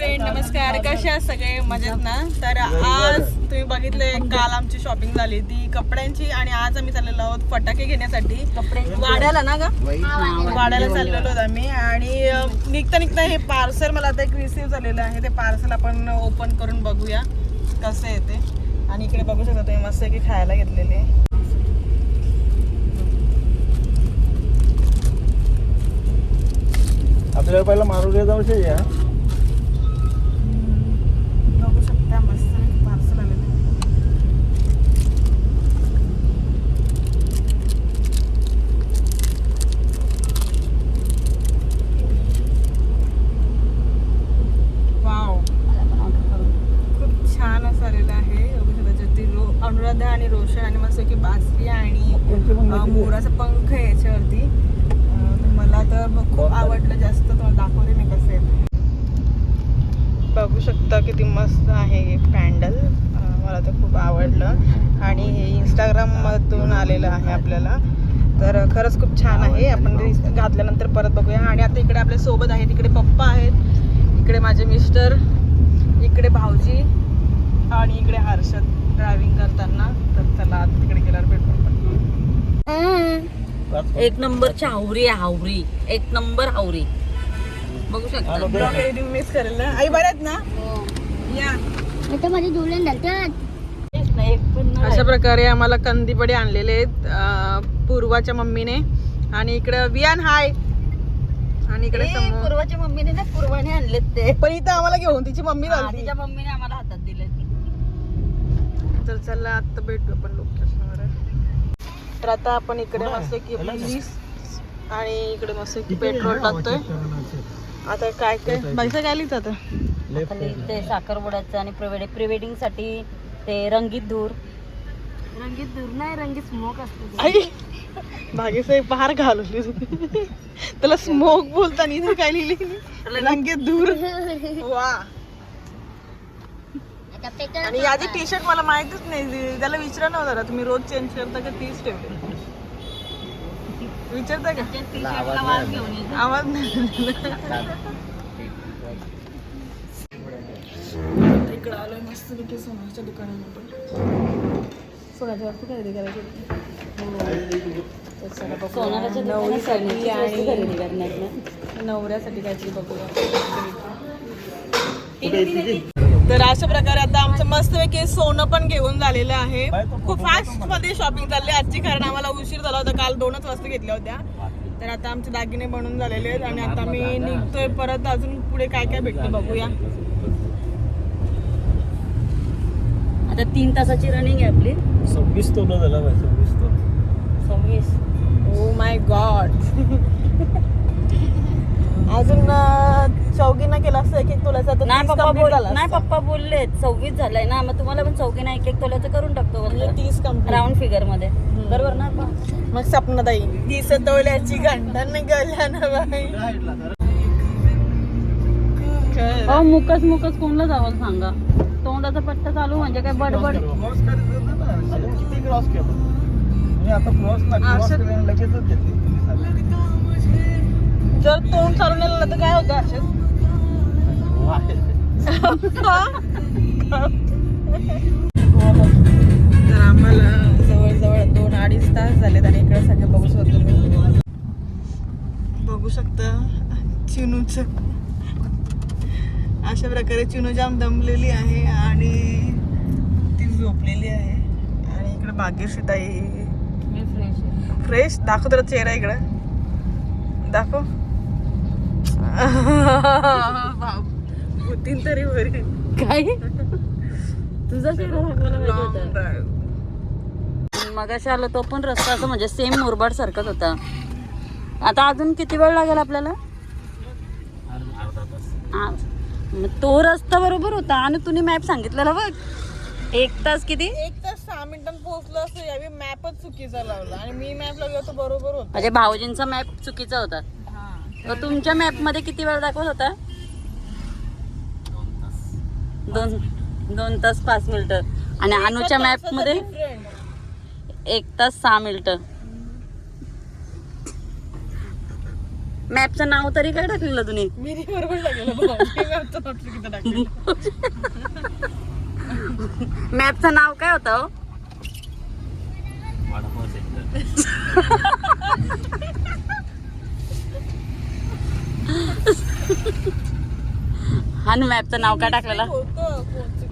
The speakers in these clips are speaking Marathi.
फ्रेंड नमस्कार. कसे आहात सगळे? मजेत ना? तर आज तुम्ही बघितले काल आमची शॉपिंग झाली ती कपड्यांची आणि आज आम्ही चाललेलो आहोत फटाके घेण्यासाठी. वाड्याला ना ग? वाड्याला चाललेलो आहोत आम्ही. आणि निघता निघता हे पार्सल मला आता एक रिसीव झालेलं आहे. ते पार्सल आपण ओपन करून बघूया. कसं येते आणि इकडे बघू शकता तुम्ही मस्त की खायला घेतलेले. आपल्याला पहिला मारुल्या जाऊ या बघू शकता मस्त पार्सल आलेलं वाव खूप छान असं आलेलं आहे बघू शकता ज्योती रो अनुराधा आणि रोशन आणि मस्त की बासरी आणि अं, मोराचा पंख आहे याच्यावरती अं, तर मला तर ब- खूप आवडलं जास्त तुम्हाला दाखवते मी कसं आहे ते. बघू शकता किती मस्त आहे हे पॅन्डल. मला तर खूप आवडलं. आणि हे इंस्टाग्राममधून आलेलं आहे आपल्याला. तर खरंच खूप छान आहे. आपण घातल्यानंतर परत बघूया. आणि आता इकडे आपल्यासोबत आहेत इकडे पप्पा आहेत इकडे माझे मिस्टर इकडे भाऊजी आणि इकडे हर्षद ड्रायव्हिंग करताना. तर चला आता तिकडे गेल्यावर भेटू एक नंबरची हावरी आहे हावरी. एक नंबर हावरी. बघू शकता. मिस करेल ना? आई बऱ्यात ना? अशा प्रकारे आम्हाला कंदीपडे आणलेले आहेत पूर्वाच्या मम्मीने. आणि इकडे वियान हाय. आणि इकडे पूर्वाच्या मम्मीने ना पूर्वाने आणलेत ते. पण इथं आम्हाला घेऊन तिची मम्मी तिच्या मम्मीने आम्हाला हातात दिले तर चला आता भेटू आपण लोकेशनवर तर आता आपण इकडे मस्त की आणि इकडे मस्त की पेट्रोल टाकतोय. आता काय काय? पैसा काय लिहित आता ते साखरपुड्याचं आणि प्रिवेड प्रिवेडिंगसाठी ते रंगीत धूर. रंगीत धूर नाही रंगीत स्मोक असतो भागेसाहेब बाहेर घालवली त्याला स्मोक बोलताना इथे काय लिहिली रंगीत दूर वा. आणि आधी टी शर्ट मला माहितच नाही. त्याला विचारा नव्हता जरा. तुम्ही रोज चेंज करता का तीच ठेवले विचारता का? आवाज नाही. इकडं खरेदी करायची नवरीसाठी आणि नवऱ्यासाठी काहीतरी बघूया तर अशा प्रकारे आता आमचं मस्तपैकी सोनं पण घेऊन झालेलं आहे. खूप फास्टमध्ये शॉपिंग चालली आजची कारण आम्हाला उशीर झाला होता. काल दोनच वाजता घेतल्या होत्या. तर आता आमचे दागिने बनून झालेले आहेत आणि आता मी निघतोय परत. अजून पुढे काय काय भेटतं बघूया. आता तीन तासाची रनिंग आहे आपली. सव्वीस तोला झाला पाहिजे सव्वीस तोला. सव्वीस. ओ माय गॉड अजून चौकीना केला असतं एक एक तुला नाही पप्पा बोल नाही पप्पा बोलले सव्वीस झालाय ना मग तुम्हाला पण चौकी नाही एक एक तोल्याचं करून टाकतो म्हणजे तीस कंप्लीट राऊंड फिगरमध्ये. बरोबर ना पप्पा? मग सपनाताई तीस तोल्याची घंटन गल्या ना बाई. अहो मुकस मुकस कोणला जावं सांगा? तोंडाचा पट्टा चालू म्हणजे काय बडबड? क्रॉस करायचं होतं ना. अजून किती क्रॉस केलं? मी आता क्रॉस ना क्रॉस असं- केल्याने लगेचच घेतली तुम्ही सांगा. जर तोंड चालून आलं तर काय होतं असेल. तर आम्हाला जवळजवळ दोन अडीच तास झालेत आणि इकडे सगळे बघू शकतो बघू शकता चिनूच अशा प्रकारे चिनू जाम दमलेली आहे आणि ती झोपलेली आहे. आणि इकडे भाग्यश्री ताई मी फ्रेश आहे. फ्रेश दाखव तर चेहरा इकडे. दाखव. होतील तरी बरी काय? तुझा चेहरा drive. मगाशी आलो तो पण रस्ता असं म्हणजे सेम मुरबाड सारखाच होता. आता अजून किती वेळ लागेल आपल्याला? आ, मग तो रस्ता बरोबर होता. आणि तुम्ही मॅप सांगितलेला बघ. एक तास किती? एक तास सहा मिनिटांत पोहोचलो असतो. यावेळी मॅपच चुकीचा लावला. आणि मी मॅप लावला तो बरोबर होता. म्हणजे भाऊजींचा मॅप चुकीचा होता. तर तुमच्या मॅपमध्ये किती वेळ दाखवत होता? दोन दोन तास पाच मिनिटं. आणि अनुच्या मॅपमध्ये. एक तास सहा मिनिटं. मॅपचं नाव तरी काय टाकलेलं तुम्ही मी बरोबर. मॅपचं नाव काय होतं हो? आणि मॅपचं नाव काय टाकलेलं.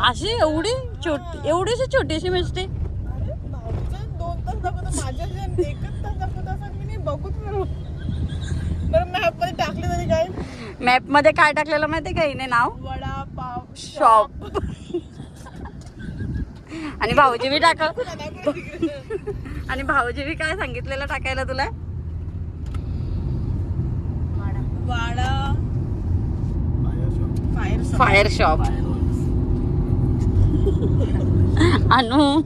अशी एवढी छोटी एवढीशी छोटीशी मिस्टी अरे भाऊचं दोन तास दाखवतं माझ्या जे एकच तास दाखवत असं मी नाही बघूच बरोबर बरं मॅपमध्ये टाकले तरी काय मॅपमध्ये काय टाकलेलं माहितीये का? हिने नाव? वडापाव शॉप. आणि भाऊजी बी टाक. आणि भाऊजी बी काय सांगितलेलं टाकायला तुला? वाडा. Fire fire shop. अनु.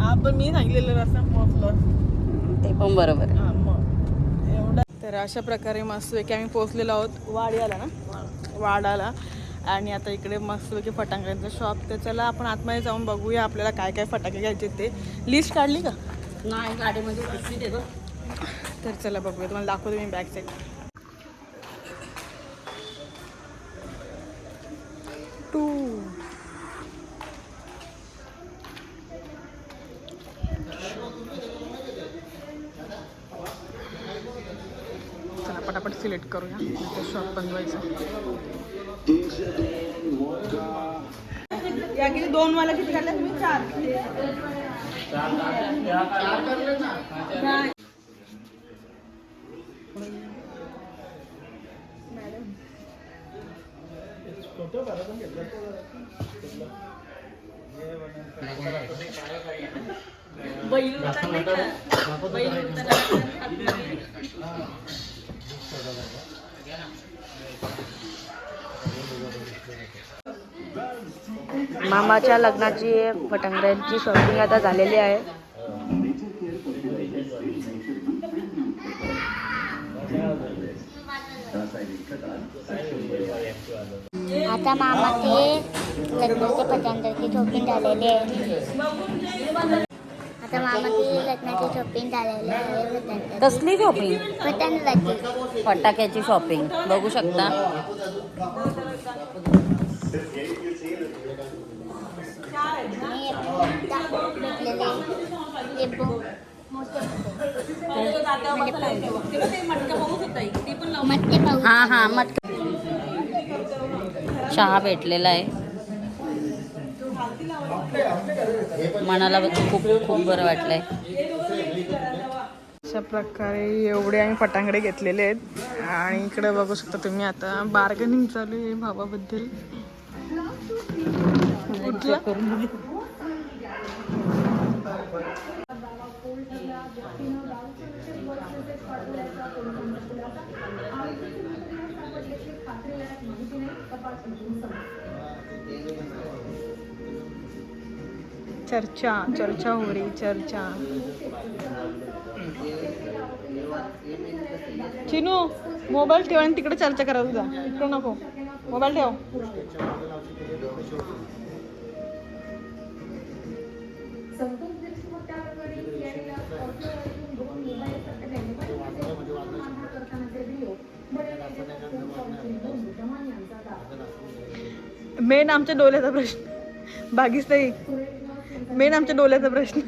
हा पण मी सांगितलेलं रस्ता ते पण बरोबर आहे. तर अशा प्रकारे मस्त की आम्ही पोहोचलेलो आहोत. वाड्याला ना? वाडाला आणि आता इकडे मस्त की फटाक्यांचं शॉप तर चला आपण आतमध्ये जाऊन बघूया आपल्याला काय काय फटाके घ्यायचे ते. लिस्ट काढली का? नाही गाडीमध्ये. तर चला बघूया. तुम्हाला दाखवते मी बॅक साईड टू चला पटापट सिलेक्ट करूया शॉप बनवायचं. या किती दोन वाला किती काढल्या तुम्ही चार. नाही. मामाच्या लग्नाची फटांगड्यांची शॉपिंग आता झालेली आहे. आता मामा ते लग्नाचे पतंगाची शॉपिंग झालेली आहे. आता मामाची लग्नाची शॉपिंग झालेली. कसली शॉपिंग पतंगाची फटाक्याची शॉपिंग बघू शकता. ते पाहू. हा हा मटका. चहा भेटलेला आहे. मनाला खूप खूप बरं वाटलंय. अशा प्रकारे एवढे आम्ही पटांगडे घेतलेले आहेत. आणि इकडे बघू शकता तुम्ही आता बार्गनिंग चालू आहे भावाबद्दल. कुठला? चर्चा चर्चा हो रही चर्चा. चिनू मोबाईल ठेव आणि तिकडे चर्चा करा तुझा. इकडं नको. मोबाईल ठेव. मेन आमच्या डोल्याचा प्रश्न. बागीच नाही मेन आमच्या डोल्याचा प्रश्न.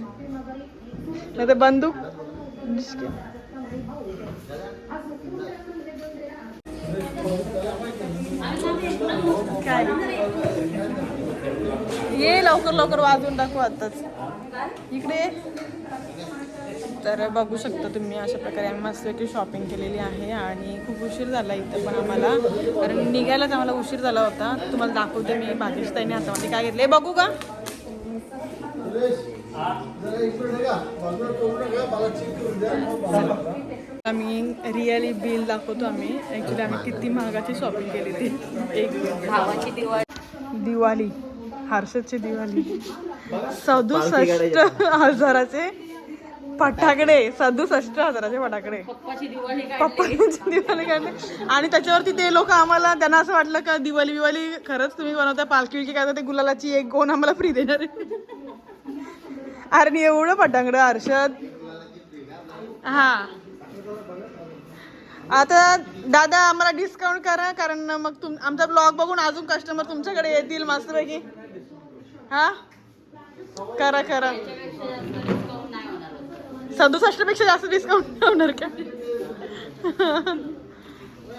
नाही तर बंदूक काय ये लवकर लवकर वाजवून टाकू आताच. इकडे तर बघू शकता तुम्ही अशा प्रकारे आम्ही मस्तपैकी शॉपिंग केलेली आहे आणि खूप उशीर झाला इथं पण आम्हाला. कारण निघायलाच आम्हाला उशीर झाला होता. तुम्हाला दाखवते मी भाग्यश ताईने हातामध्ये काय घेतले बघू का? आम्ही रिअली बिल दाखवतो आम्ही. ॲक्च्युली आम्ही किती महागाची शॉपिंग केली ती. एक भावाची दिवाळी. दिवाळी. हर्षदची दिवाळी. सदुसष्ट हजाराचे फटाकडे सदुसष्ट हजाराचे फटाकडे पप्पाची दिवाळी काय पप्पांची दिवाळी काढले. आणि त्याच्यावरती ते लोक आम्हाला त्यांना असं वाटलं का दिवाळी बिवाळी खरंच तुम्ही बनवता पालखी काय ते गुलालाची एक गोण आम्हाला फ्री देणार आहे. अरे एवढं फटाकडं हर्षद. हा. आता दादा आम्हाला डिस्काउंट करा कारण मग तुम आमचा ब्लॉग बघून अजून कस्टमर तुमच्याकडे येतील मस्तपैकी. हा? करा करा. सदुसष्टपेक्षा जास्त डिस्काउंट होणार का?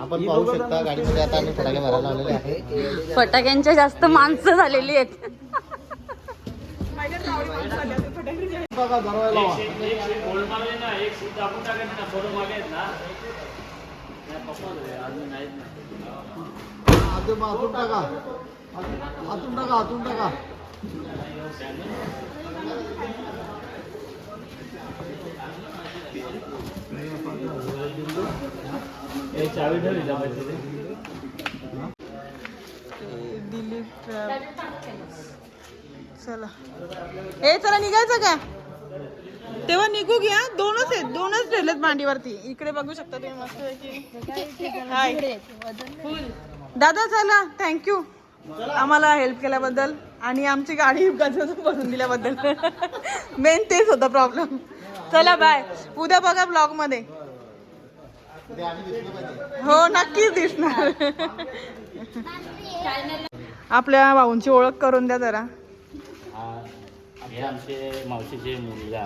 आपण पाहू शकता गाडीमध्ये आता आम्ही फटाके भरायला आलेले आहे. फटाक्यांच्या जास्त माणसं झालेली आहेत. टाका. आतून टाका. आतून टाका दिलीप चला. ए चला निघायचं का? तेव्हा निघू घ्या दोनच आहेत दोनच ठेवलेत मांडीवरती इकडे बघू शकता तुम्ही मस्त हाय दादा चला थँक्यू आम्हाला हेल्प केल्याबद्दल आणि आमची गाडी बनवून दिल्याबद्दल. मेन तेच होता प्रॉब्लेम चला बाय उद्या बघा ब्लॉगमध्ये. हो नक्कीच दिसणार. आपल्या भाऊंची ओळख करून द्या जरा. हे आमचे मावशीचे मुलगा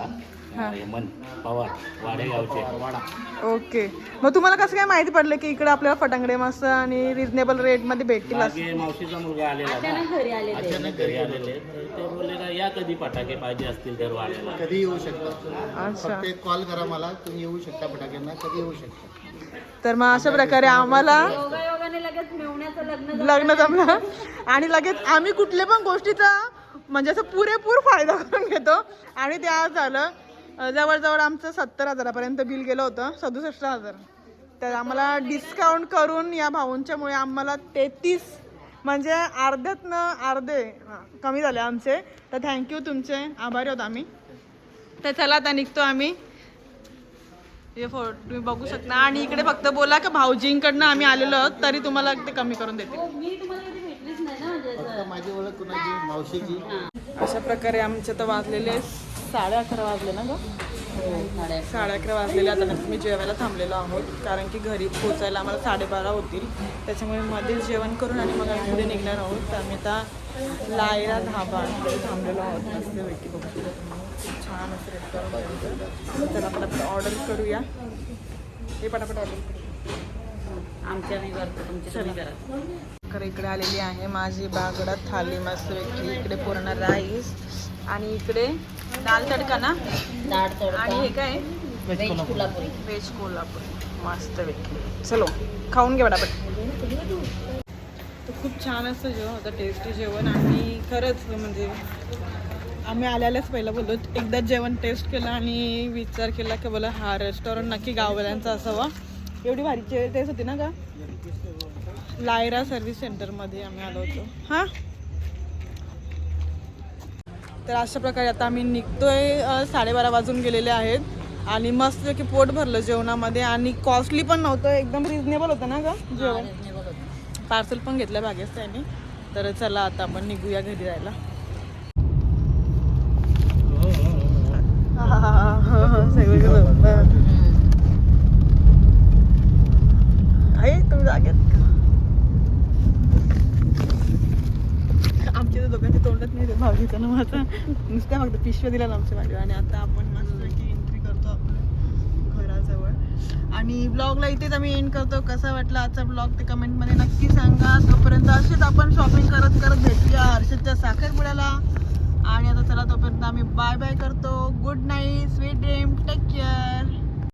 हा. हेमंत पवार वाडेगावचे. वाडा ओके. मग तुम्हाला कसं काय माहिती पडलं की इकडे आपल्याला फटांगडे मस्त आणि रिझनेबल रेटमध्ये भेटतील असं? मावशीचा मुलगा आलेला ना. घरी आले ते अचानक घरी आलेले. तर ते बोलले का या कधी फटाके पाहिजे असतील तर वाड्याला. कधी येऊ शकता? अच्छा. फक्त एक कॉल करा मला तुम्ही येऊ शकता फटाक्यांना कधी येऊ शकता? तर मग अशा प्रकारे आम्हाला लग्न लग्न जमलं. आणि लगेच आम्ही कुठल्या पण गोष्टीचा म्हणजे असं पुरेपूर फायदा करून घेतो. आणि ते आज झालं. जवळजवळ आमचं सत्तर हजारापर्यंत बिल गेलं होतं. सदुसष्ट हजार. तर आम्हाला डिस्काउंट करून या भाऊंच्यामुळे आम्हाला तेहतीस म्हणजे अर्ध्यातनं अर्धे कमी झाले आमचे. तर थँक्यू तुमचे. आभारी आहोत आम्ही. तर चला आता निघतो आम्ही. हे फोटो तुम्ही बघू शकता. आणि इकडे फक्त बोला का भाऊजींकडनं आम्ही आलेलो आहोत तरी तुम्हाला ते कमी करून देते मावशीची. अशा प्रकारे आमचे तर वाजलेले साडे अकरा वाजले ना ग. साडे अकरा वाजलेले. आता मी जेवायला थांबलेलो आहोत कारण की घरी पोचायला आम्हाला साडेबारा होतील. त्याच्यामुळे मध्येच जेवण करून आणि मग आम्ही पुढे निघणार आहोत. तर आम्ही आता लायरा धाबा थांबलेलो आहोत. मस्तपैकी बघू शकता तुम्ही. खूप छान असं रेस्टॉरंट तर आपण आपण ऑर्डर करूया. हे पटापट ऑर्डर करूया. आमच्या मी करतो तुमची तुम्ही करा तर इकडे आलेली आहे माझी बागडा थाली मस्तपैकी इकडे पूर्ण राईस आणि इकडे दाल तडका ना? डाळ आणि हे तडका काय? व्हेज कोल्हापुरी. व्हेज कोल्हापूर. मस्त पैकी. चलो खाऊन घे पटापट. खूप छान असं जेवण होतं टेस्टी जेवण आणि खरंच म्हणजे आम्ही आल्यालाच पहिलं बोललो. एकदा जेवण टेस्ट केलं आणि विचार केला की बोला हा रेस्टॉरंट नक्की गाववाल्यांचा असावा. एवढी भारी टेस्ट होती ना का लायरा सर्व्हिस सेंटरमध्ये आम्ही आलो होतो. हां? तर अशा प्रकारे आता आम्ही निघतोय साडेबारा वाजून गेलेले आहेत. आणि मस्त की पोट भरलं जेवणामध्ये. आणि कॉस्टली पण नव्हतं एकदम रिजनेबल होतं ना का जेवण. पार्सल पण घेतलं बागेच त्यांनी. तर चला आता आपण निघूया घरी जायला. सगळं आहे तुम्ही जागेत का? आमच्या दोघांच्या तोंडात नाही भाऊजीचा ना माझा. नुसत्या फक्त पिशव्या दिल्या ना आमच्या मागे. आणि आता आपण मस्त एंट्री करतो आपण घराजवळ. आणि ब्लॉगला इथेच आम्ही एंड करतो. कसा वाटला आजचा ब्लॉग ते कमेंटमध्ये नक्की सांगा. तोपर्यंत असेच आपण शॉपिंग करत करत भेटूया हर्षदच्या साखरपुड्याला. आणि आता चला तोपर्यंत आम्ही बाय बाय करतो. Good night sweet dream take care